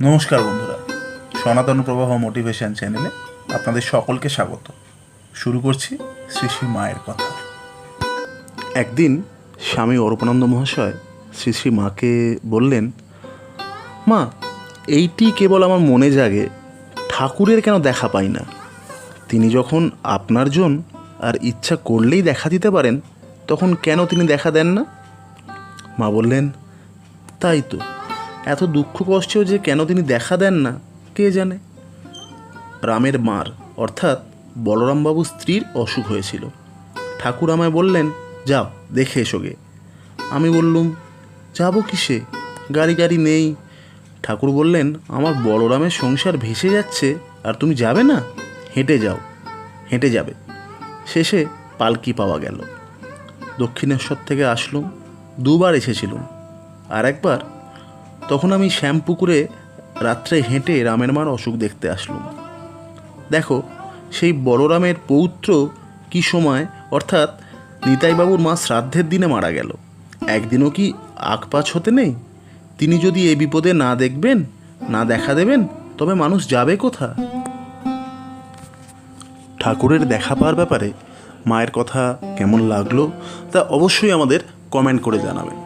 নমস্কার বন্ধুরা, সনাতন প্রবাহ মোটিভেশন চ্যানেলে আপনাদের সকলকে স্বাগত। শুরু করছি শ্রী শ্রী মায়ের কথা। একদিন স্বামী অরূপানন্দ মহাশয় শ্রী শ্রী মাকে বললেন, মা, এইটি কেবল আমার মনে জাগে, ঠাকুরের কেন দেখা পাই না? তিনি যখন আপনার জন আর ইচ্ছা করলেই দেখা দিতে পারেন, তখন কেন তিনি দেখা দেন না? মা বললেন, তাই তো এত দুঃখ কষ্টেও যে কেন তিনি দেখা দেন না? কে জানে? রামের মার, অর্থাৎ বলরামবাবু স্ত্রীর অসুখ হয়েছিল। ঠাকুর আমায় বললেন, যাও, দেখে এসো গে। আমি বললুম, যাব কিসে? গাড়ি গাড়ি নেই। ঠাকুর বললেন, আমার বলরামের সংসার ভেসে যাচ্ছে, আর তুমি যাবে না? হেঁটে যাও। হেঁটে যাবে। শেষে পালকি পাওয়া গেল। দক্ষিণেশ্বর থেকে আসলুম, দুবার এসেছিলুম, আর একবার তখন আমি শ্যামপুকুরে রাত্রে হেঁটে রামের মার অসুখ দেখতে আসলুম। দেখো, সেই বড়রামের পৌত্র কি সময়, অর্থাৎ নিতাইবাবুর মা শ্রাদ্ধের দিনে মারা গেল। একদিনও কি আকপাছ হতে নেই? তিনি যদি এ বিপদে না দেখবেন, না দেখা দেবেন, তবে মানুষ যাবে কোথা? ঠাকুরের দেখা পাওয়ার ব্যাপারে মায়ের কথা কেমন লাগল, তা অবশ্যই আমাদের কমেন্ট করে জানাবেন।